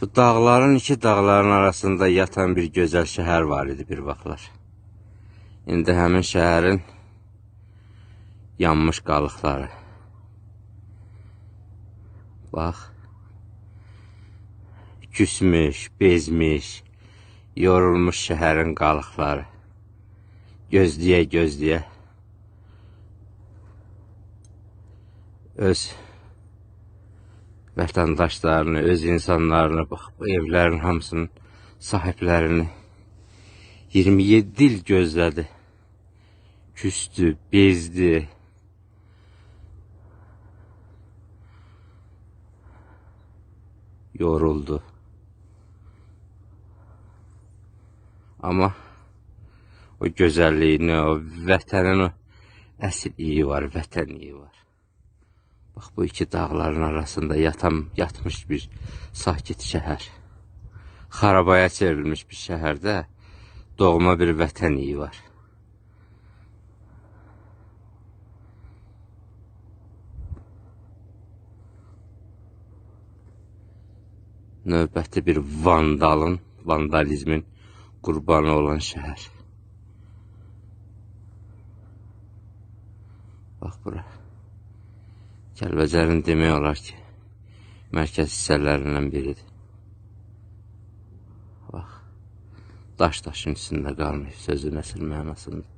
Bu dağların iki dağların arasında yatan bir gözəl şəhər var idi bir vaxtlar. İndi həmin şəhərin yanmış qalıqları. Bax. Küsmüş, bezmiş, yorulmuş şəhərin qalıqları. Gözləyə gözləyə öz vətəndaşlarını, öz insanlarını, bax bu evlərin hamısının sahiblərini 27 il gözlədi. Küstü, bezdi. Yoruldu. Amma o gözəlliyini, o vətənin o əsl iyi var, vətən iyi var. Bax bu iki dağların arasında yatan, yatmış bir sakit şəhər. Xarabaya çevrilmiş bir şəhərdə doğma bir vətən iyi var. Növbəti bir vandalın, vandalizmin qurbanı olan şəhər. Bax bura. Kəlbəcərin demək olar ki, mərkəz hissələrindən biridir. Bax, daş daşın üstündə qalmayıb sözün əsl mənasında.